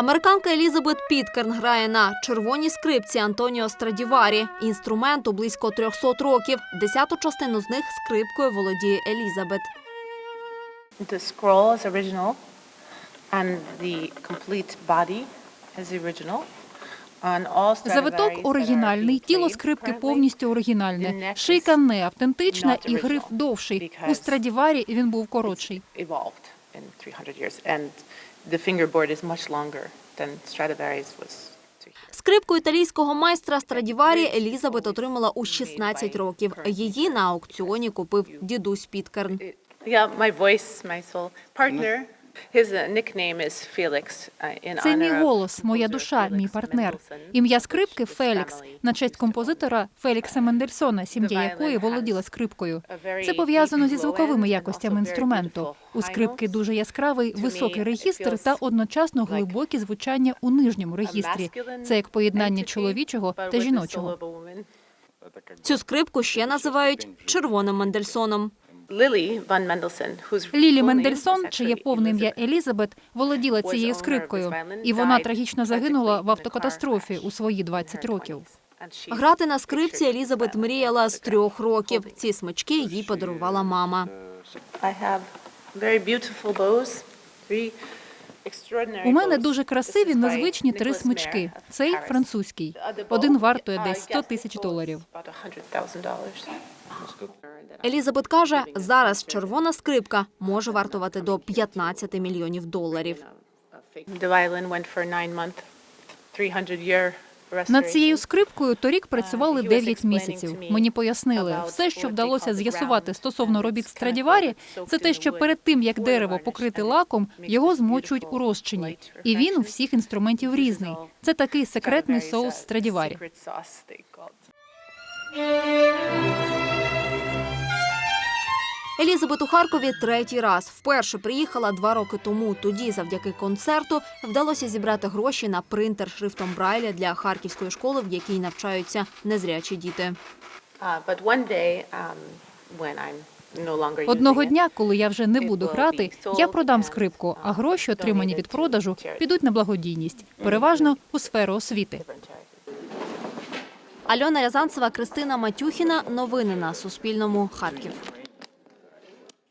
Американка Елізабет Піткерн грає на червоній скрипці Антоніо Страдіварі. Інструменту близько 300 років. Десяту частину з них скрипкою володіє Елізабет. The scroll is original, and the complete body is original. Завиток оригінальний, тіло скрипки повністю оригінальне. Шийка не автентична і гриф довший. У Страдіварі він був коротший. In 300 years, and the fingerboard is much longer than Stradivarius was. Скрипку італійського майстра Страдіварі Елізабет отримала у 16 років. Її на аукціоні купив дідусь Піткерн. Yeah, my voice, my soul partner. His uh, nickname is Felix uh, in Це мій голос, моя душа, мій партнер. Ім'я скрипки Фелікс на честь композитора Фелікса Мендельсона, сім'я якої володіла скрипкою. Це пов'язано зі звуковими якостями інструменту. У скрипки дуже яскравий високий регістр та одночасно глибокі звучання у нижньому регістрі. Це як поєднання чоловічого та жіночого. Цю скрипку ще називають червоним Мендельсоном. Лілі Мендельсон, Лілі Мендельсон, чиє повне ім'я Елізабет, володіла цією скрипкою, і вона трагічно загинула в автокатастрофі у свої 20 років. Грати на скрипці Елізабет мріяла з трьох років. Ці смички їй подарувала мама. I have very beautiful bows, three extraordinary У мене дуже красиві незвичні три смички. Цей французький. Один вартує uh, десь I 100 тисяч доларів. about $100,000. Елізабет каже, зараз червона скрипка може вартувати до 15 мільйонів доларів. The violin went for a nine-month, 300-year Над цією скрипкою торік працювали he 9 місяців. Мені пояснили, все, що вдалося з'ясувати стосовно робіт Страдіварі, це те, що перед тим як дерево покрити лаком, його змочують у розчині, і він у всіх інструментів різний. Це такий секретний соус uh, Страдіварі. Елізабет у Харкові третій раз. Вперше приїхала два роки тому. Тоді, завдяки концерту, вдалося зібрати гроші на принтер шрифтом Брайля для харківської школи, в якій навчаються незрячі діти. Uh, um, Одного дня, коли я вже не буду грати, я продам скрипку, а uh, гроші, отримані від продажу, підуть на благодійність, переважно у сферу освіти. Альона Рязанцева, Кристина Матюхіна. Новини на Суспільному. Харків.